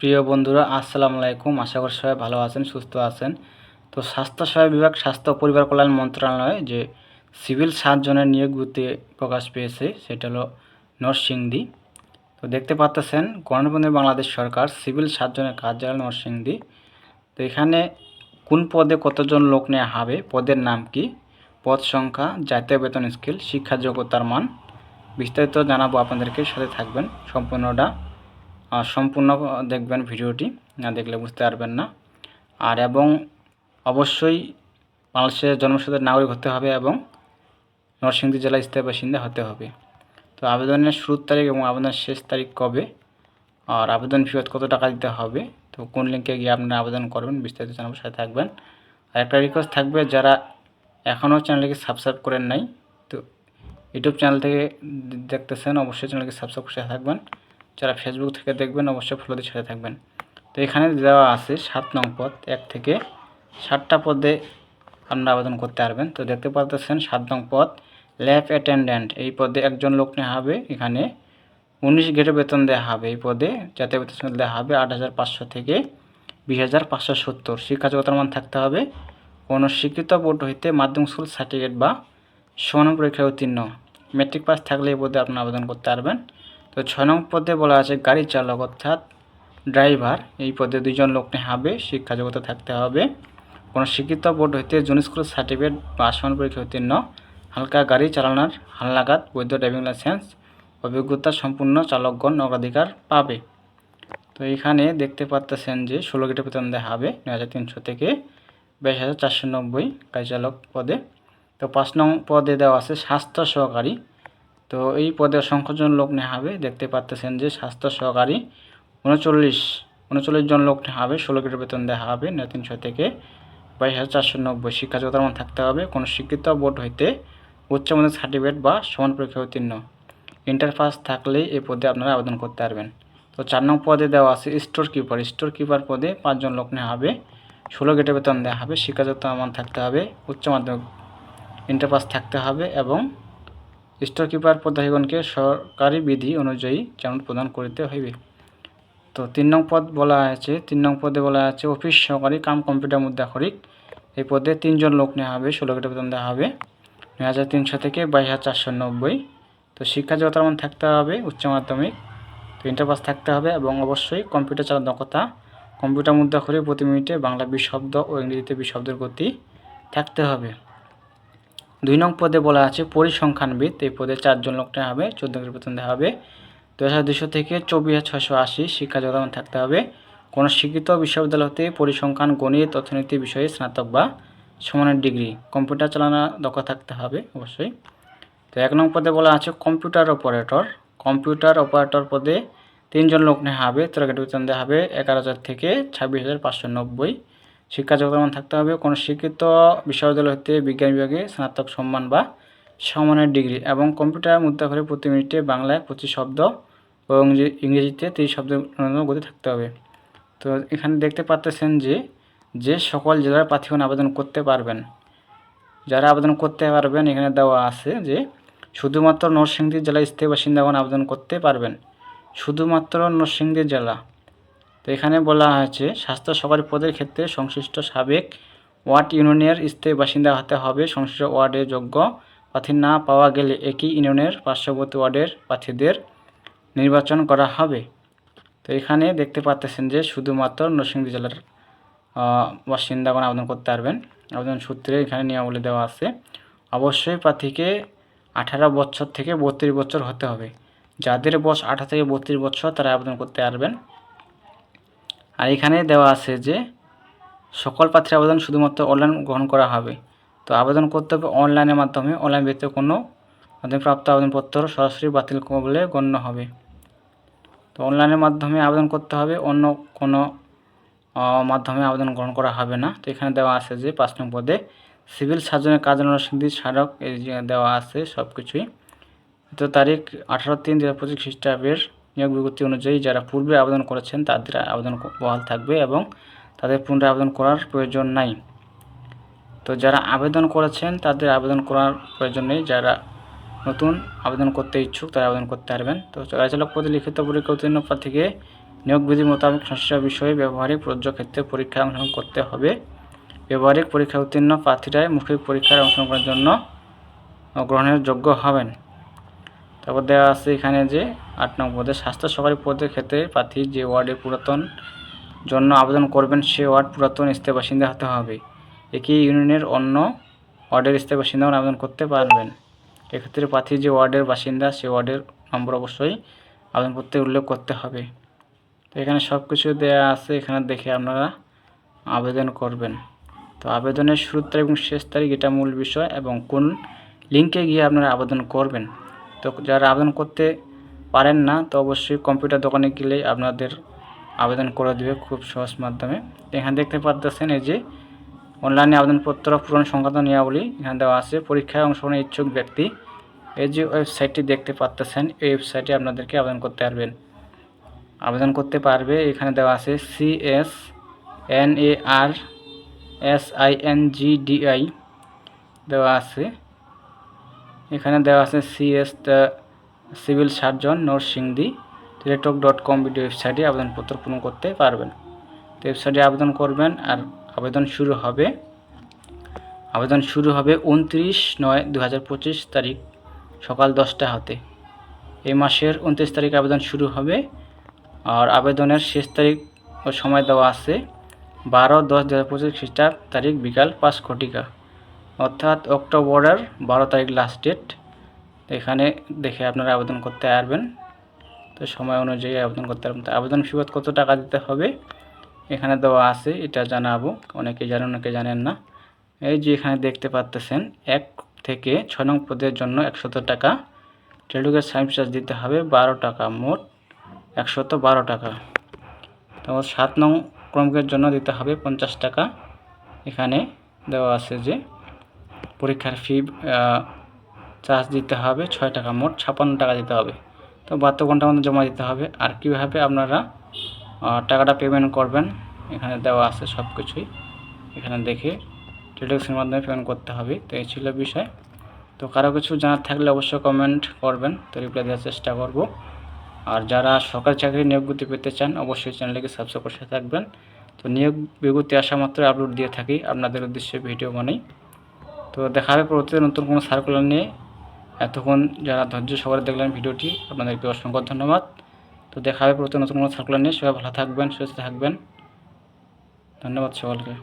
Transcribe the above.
প্রিয় বন্ধুরা, আসসালামু আলাইকুম। আশা করি সবাই ভালো আছেন, সুস্থ আছেন। তো স্বাস্থ্যসেবা বিভাগ, স্বাস্থ্য পরিবার কল্যাণ মন্ত্রণালয় যে সিভিল সার্জনের নিয়োগ বিজ্ঞপ্তি প্রকাশ পেয়েছে, সেটা হলো নরসিংদী। তো দেখতে পাচ্তেছেন গণবন্ধু বাংলাদেশ সরকার সিভিল সার্জনের কার্যালয়, নরসিংদী। তো এখানে কোন পদে কতজন লোক নেওয়া হবে, পদের নাম কি, পদ সংখ্যা, জাতীয় বেতন স্কেল, শিক্ষা যোগ্যতার মান বিস্তারিত জানাব আপনাদেরকে, সাথে থাকবেন সম্পূর্ণটা। সম্পূর্ণ দেখবেন ভিডিওটি, না দেখলে বুঝতে পারবেন না। আর এবং অবশ্যই বাংলাদেশের জন্মসূত্রের নাগরিক হতে হবে এবং নরসিংদী জেলার স্থায়ী বাসিন্দা হতে হবে। তো আবেদনের শুরুর তারিখ এবং আবেদনের শেষ তারিখ কবে? আর আবেদন ফিরত কত টাকা দিতে হবে? তো কোন লিঙ্কে গিয়ে আপনারা আবেদন করবেন বিস্তারিত জানাব, সাথে থাকবেন। আর একটা রিকোয়েস্ট থাকবে, যারা এখনও চ্যানেলকে সাবস্ক্রাইব করেন নাই, তো ইউটিউব চ্যানেল থেকে দেখতেছেন, অবশ্যই চ্যানেলকে সাবস্ক্রাইব করে থাকবেন। যারা ফেসবুক থেকে দেখবেন, অবশ্যই ফলো দিয়ে সাথে থাকবেন। তো এখানে দেওয়া আছে সাত নং পদ, এক থেকে ষাটটা পদে আপনারা আবেদন করতে পারবেন। তো দেখতে পাচ্ছেন সাত নং পদ, ল্যাব অ্যাটেন্ডেন্ট, এই পদে একজন লোক নেওয়া হবে। এখানে উনিশ গ্রেডে বেতন দেওয়া হবে এই পদে, জাতীয় বেতন দেওয়া হবে আট হাজার পাঁচশো থেকে বিশ হাজার পাঁচশো সত্তর। শিক্ষা যোগ্যতার মান থাকতে হবে। কোনো শিক্ষিত বোর্ড হইতে মাধ্যমিক স্কুল সার্টিফিকেট বা সমান পরীক্ষায় উত্তীর্ণ। মেট্রিক পাস থাকলে এই পদে আপনারা আবেদন করতে পারবেন। তো ছয় নং পদে বলা আছে গাড়ি চালক, অর্থাৎ ড্রাইভার। এই পদে দুজন লোক হবে, শিক্ষা থাকতে হবে। কোনো শিক্ষিত বোর্ড হইতে জুন স্কুল সার্টিফিকেট বা সমান পরীক্ষা উত্তীর্ণ। হালকা গাড়ি চালানোর হালনাগাদ, বৈধ ড্রাইভিং লাইসেন্স, অভিজ্ঞতা সম্পূর্ণ চালকগণ অগ্রাধিকার পাবে। তো এখানে দেখতে পাচ্তেছেন যে ষোলো গেটে বেতন দেওয়া হবে নয় হাজার তিনশো থেকে বাইশ হাজার চারশো নব্বই গাড়ি চালক পদে। তো পাঁচ নং পদে দেওয়া আছে স্বাস্থ্য সহকারী। তো এই পদে অসংখ্য জন লোক নেওয়া হবে। দেখতে পাচ্তেছেন যে স্বাস্থ্য সহকারী উনচল্লিশ উনচল্লিশ জন লোক নেওয়া হবে। ষোলো গেটের বেতন দেওয়া হবে নয় তিনশো থেকে বাইশ হাজার চারশো নব্বই শিক্ষা যোগ্যতার মান থাকতে হবে। কোনো শিক্ষিত বোর্ড হইতে উচ্চ মাধ্যমিক সার্টিফিকেট বা সমান পরীক্ষা উত্তীর্ণ। ইন্টার পাস থাকলেই এই পদে আপনারা আবেদন করতে পারবেন। তো চার নং পদে দেওয়া আছে স্টোর কিপার। স্টোর কিপার পদে পাঁচজন লোক নেওয়া হবে। ষোলো গেটে বেতন দেওয়া হবে। শিক্ষাযুক্ত মান থাকতে হবে। উচ্চ মাধ্যমিক ইন্টার পাস থাকতে হবে এবং স্টোর কিপার সরকারি বিধি অনুযায়ী যেমন প্রদান করিতে হইবে। তো তিন নং পদ বলা আছে, তিন নং পদে বলা আছে, অফিস সহকারী কাম কম্পিউটার মুদ্রাক্ষরিক এই পদে তিনজন লোক নেওয়া হবে, ষোলো গেটে বেতন দেওয়া হবে। নয় হাজার তিনশো থেকে বাইশ হাজার চারশো নব্বই। তো শিক্ষা মান থাকতে হবে, উচ্চ মাধ্যমিক। তো ইন্টার পাস থাকতে হবে এবং অবশ্যই কম্পিউটার চালানোর দক্ষতা। কম্পিউটার মুদ্রা করে প্রতি মিনিটে বাংলা বিশ শব্দ ও ইংরেজিতে বিশ শব্দের গতি থাকতে হবে। দুই নং পদে বলা আছে পরিসংখ্যানবিদ। এই পদে চারজন লোক নেওয়া হবে, চোদ্দ বেতন দেওয়া হবে। দু হাজার দুশো থেকে চব্বিশ হাজার ছশো আশি শিক্ষা যোগ্যতা মান থাকতে হবে। কোনো শিক্ষিত বিশ্ববিদ্যালয় হতে পরিসংখ্যান, গণিত, অর্থনীতি বিষয়ে স্নাতক বা সমানের ডিগ্রি, কম্পিউটার চালানোর দক্ষতা থাকতে হবে অবশ্যই। তো এক নং পদে বলা আছে কম্পিউটার অপারেটর। কম্পিউটার অপারেটর পদে তিনজন লোক নেওয়া হবে। তেরো গেট বেতন দেওয়া হবে এগারো হাজার থেকে ছাব্বিশ হাজার পাঁচশো নব্বই। শিক্ষা যোগ্যতা থাকতে হবে। কোনো শিক্ষিত বিশ্ববিদ্যালয় হতে বিজ্ঞান বিভাগে স্নাতক সম্মান বা সমানের ডিগ্রি এবং কম্পিউটার মুদ্রা করে প্রতি মিনিটে বাংলায় পঁচিশ শব্দ ইংরে- ইংরেজিতে তিরিশ শব্দের ন্যূনতম গতি থাকতে হবে। তো এখানে দেখতে পাচ্তেছেন যে যে সকল জেলার প্রার্থীগণ আবেদন করতে পারবেন। যারা আবেদন করতে পারবেন, এখানে দেওয়া আছে যে, শুধুমাত্র নরসিংদী জেলার স্থায়ী বাসিন্দাগণ আবেদন করতে পারবেন। শুধুমাত্র নরসিংদী জেলা। তো এখানে বলা হয়েছে, স্বাস্থ্য সহকারী পদের ক্ষেত্রে সংশ্লিষ্ট সাবেক ওয়ার্ড ইউনিয়নের স্থায়ী বাসিন্দা হতে হবে। সংশ্লিষ্ট ওয়ার্ডে যোগ্য প্রার্থী না পাওয়া গেলে একই ইউনিয়নের পার্শ্ববর্তী ওয়ার্ডের প্রার্থীদের নির্বাচন করা হবে। তো এখানে দেখতে পাচ্তেছেন যে শুধুমাত্র নরসিংদী জেলার বাসিন্দাগণ আবেদন করতে পারবেন। আবেদন সূত্রে এখানে নিয়মাবলী দেওয়া আছে। অবশ্যই প্রার্থীকে আঠারো বছর থেকে বত্রিশ বছর হতে হবে। যাদের বয়স আঠারো থেকে বত্রিশ বছর তারা আবেদন করতে পারবেন। আর এখানে দেওয়া আছে যে সকল প্রার্থীর আবেদন শুধুমাত্র অনলাইন গ্রহণ করা হবে। তো আবেদন করতে হবে অনলাইনের মাধ্যমে। অনলাইন ব্যতীত কোনো মাধ্যমে প্রাপ্ত আবেদনপত্র সরাসরি বাতিল বলে গণ্য হবে। তো অনলাইনের মাধ্যমে আবেদন করতে হবে, অন্য কোনো মাধ্যমে আবেদন গ্রহণ করা হবে না। তো এখানে দেওয়া আছে যে পাঁচ নং পদে সিভিল সার্জনের কাজ নরসিংদী স্মারক দেওয়া আছে সব কিছুই তো তারিখ আঠারো তিন দু হাজার পঁচিশ খ্রিস্টাব্দের নিয়োগ বিজ্ঞপ্তি অনুযায়ী যারা পূর্বে আবেদন করেছেন তাদের আবেদন বহাল থাকবে এবং তাদের পুনরায় আবেদন করার প্রয়োজন নাই। তো যারা আবেদন করেছেন তাদের আবেদন করার প্রয়োজন নেই। যারা নতুন আবেদন করতে ইচ্ছুক তারা আবেদন করতে পারবেন। তো গাড়ি চালক পদে লিখিত পরীক্ষা উত্তীর্ণ প্রার্থীকে নিয়োগ বিধি মোতাবেক সংশ্লিষ্ট বিষয়ে ব্যবহারিক প্রযোজ্য ক্ষেত্রে পরীক্ষায় অংশগ্রহণ করতে হবে। ব্যবহারিক পরীক্ষা উত্তীর্ণ প্রার্থীরাই মৌখিক পরীক্ষায় অংশগ্রহণ করার জন্য গ্রহণের যোগ্য হবেন। তারপর দেওয়া আছে এখানে যে আট নম্বর পদে, স্বাস্থ্য সহকারী পদের ক্ষেত্রে প্রার্থী যে ওয়ার্ডের পুরাতন জন্য আবেদন করবেন, সে ওয়ার্ড পুরাতন স্থায়ী বাসিন্দা হতে হবে। একই ইউনিয়নের অন্য ওয়ার্ডের স্থায়ী বাসিন্দাও আবেদন করতে পারবেন। এক্ষেত্রে প্রার্থী যে ওয়ার্ডের বাসিন্দা, সে ওয়ার্ডের নম্বর অবশ্যই আবেদনপত্রে উল্লেখ করতে হবে। তো এখানে সব কিছু দেওয়া আছে, এখানে দেখে আপনারা আবেদন করবেন। তো আবেদনের শুরুর তারিখ এবং শেষ তারিখ, এটা মূল বিষয় এবং কোন লিঙ্কে গিয়ে আপনারা আবেদন করবেন? তো যারা আবেদন করতে পারেন না, তো অবশ্যই কম্পিউটার দোকানে গেলে আপনাদের আবেদন করে দেবে খুব সহজ মাধ্যমে। এখানে দেখতে পাচ্ছেন এই যে অনলাইনে আবেদনপত্র পূরণ সংক্রান্ত নিয়মাবলী এখানে দেওয়া আছে। পরীক্ষায় অংশগ্রহণের ইচ্ছুক ব্যক্তি এই যে ওয়েবসাইটটি দেখতে পাচ্ছেন এই ওয়েবসাইটে আপনাদেরকে আবেদন করতে পারবেন। আবেদন করতে পারবে, এখানে দেওয়া আছে C S N A R S I N G D I দেওয়া আছে। এখানে দেওয়া আছে CS civil surgeon Narsingdi. Teletalk dot com video ওয়েবসাইটে আবেদনপত্র পূরণ করতে পারবেন। তো ওয়েবসাইটে আবেদন করবেন আর আবেদন শুরু হবে, আবেদন শুরু হবে উনত্রিশ নয় দু তারিখ সকাল দশটা হতে। এই মাসের উনত্রিশ তারিখ আবেদন শুরু হবে আর আবেদনের শেষ তারিখ ও সময় দেওয়া আছে বারো দশ দু হাজার পঁচিশ খ্রিস্টাব্দ তারিখ বিকাল পাঁচ ঘটিকা। অর্থাৎ অক্টোবরের বারো তারিখ লাস্ট ডেট এখানে দেখে আপনারা আবেদন করতে পারবেন। তো সময় অনুযায়ী আবেদন করতে পারবেন। তো আবেদন ফিরত কত টাকা দিতে হবে? এখানে দেওয়া আছে, এটা জানাব। অনেকে জানেন অনেকে জানেন না। এই যে এখানে দেখতে পাচ্তেছেন এক থেকে ছয় নং পদের জন্য একশত টাকা। টেলিগ্রাম সার্ভিস চার্জ দিতে হবে বারো টাকা, মোট একশত বারো টাকা। তারপর সাত নং ক্রমিকের জন্য দিতে হবে পঞ্চাশ টাকা। এখানে দেওয়া আছে যে পরীক্ষার ফি চার্জ দিতে হবে ছয় টাকা, মোট ছাপ্পান্ন টাকা দিতে হবে। তো বাহাত্তর ঘণ্টার মধ্যে জমা দিতে হবে। আর কীভাবে আপনারা টাকাটা পেমেন্ট করবেন, এখানে দেওয়া আছে সব কিছুই এখানে দেখে টেলিগ্রামের মাধ্যমে পেমেন্ট করতে হবে। তো এই ছিল বিষয়। তো কারও কিছু জানার থাকলে অবশ্যই কমেন্ট করবেন। তো রিপ্লাই দেওয়ার চেষ্টা করব। আর যারা সরকারি চাকরি নিয়োগ বিজ্ঞপ্তি পেতে চান, অবশ্যই চ্যানেলটিকে সাবস্ক্রাইব করে থাকবেন। তো নিয়োগ বিজ্ঞপ্তি আসা মাত্র আপলোড দিয়ে থাকি। আপনাদের উদ্দেশ্যে ভিডিও বানাই। তো দেখা হবে পরবর্তীতে নতুন কোনো সার্কুলার নিয়ে। এতক্ষণ যারা ধৈর্য সবার দেখলেন ভিডিওটি, আপনাদেরকে অসংখ্য ধন্যবাদ। তো দেখা হবে পরবর্তী নতুন কোনো সার্কুলার নিয়ে। সবাই ভালো থাকবেন, সুস্থ থাকবেন। ধন্যবাদ সকলকে